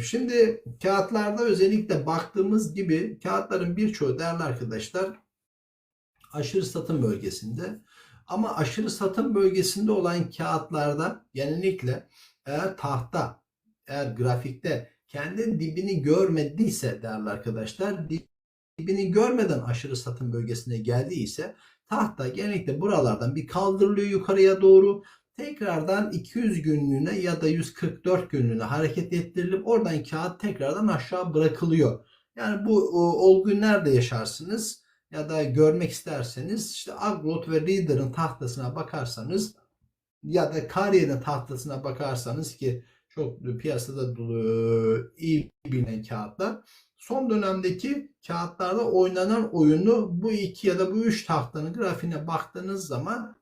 Şimdi kağıtlarda özellikle baktığımız gibi kağıtların birçoğu değerli arkadaşlar aşırı satım bölgesinde. Ama aşırı satım bölgesinde olan kağıtlarda genellikle eğer tahta, eğer grafikte kendi dibini görmediyse değerli arkadaşlar dibini görmeden aşırı satım bölgesine geldiyse tahta genellikle buralardan bir kaldırılıyor yukarıya doğru tekrardan 200 günlüğüne ya da 144 günlüğüne hareket ettirilip oradan kağıt tekrardan aşağı bırakılıyor. Yani bu olguyu nerede yaşarsınız ya da görmek isterseniz işte Agrot ve Reader'ın tahtasına bakarsanız ya da Carrier'in tahtasına bakarsanız ki çok piyasada iyi bilinen kağıtlar. Son dönemdeki kağıtlarda oynanan oyunu bu iki ya da bu üç tahtanın grafiğine baktığınız zaman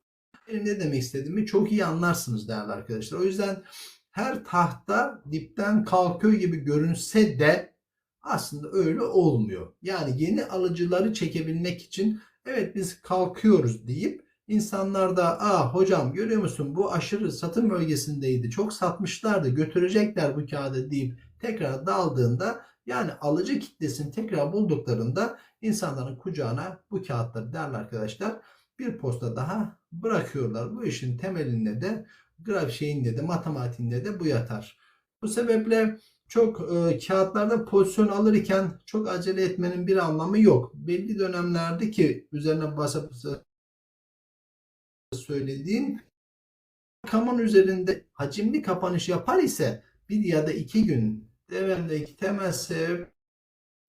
ne demek istediğimi çok iyi anlarsınız değerli arkadaşlar. O yüzden her tahta dipten kalkıyor gibi görünse de aslında öyle olmuyor. Yani yeni alıcıları çekebilmek için evet biz kalkıyoruz deyip insanlar da aa hocam görüyor musun bu aşırı satım bölgesindeydi çok satmışlardı götürecekler bu kağıdı deyip tekrar daldığında yani alıcı kitlesini tekrar bulduklarında insanların kucağına bu kağıtları değerli arkadaşlar bir posta daha bırakıyorlar. Bu işin temelinde de grafik şeyinde de matematiğinde de bu yatar. Bu sebeple çok e, kağıtlarda pozisyon alırken çok acele etmenin bir anlamı yok. Belli dönemlerde ki üzerine basıp söylediğim rakamın üzerinde hacimli kapanış yapar ise bir ya da iki gün devendeki temel sebep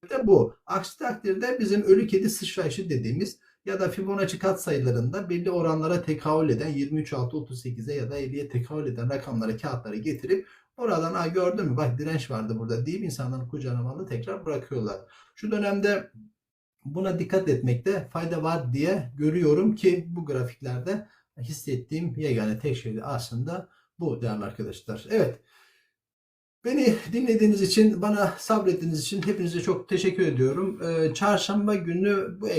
de bu. Aksi takdirde bizim ölü kedi sıçrayışı dediğimiz ya da Fibonacci katsayılarında belli oranlara tekabül eden 23 6 38'e ya da 50'ye tekabül eden rakamlara kağıtları getirip oradan ha gördün mü bak direnç vardı burada deyip insanların kucağına malı tekrar bırakıyorlar. Şu dönemde buna dikkat etmekte fayda var diye görüyorum ki bu grafiklerde hissettiğim yegane tek şey de aslında bu değerli arkadaşlar. Evet. Beni dinlediğiniz için, bana sabrettiğiniz için hepinize çok teşekkür ediyorum. Ee, çarşamba günü bu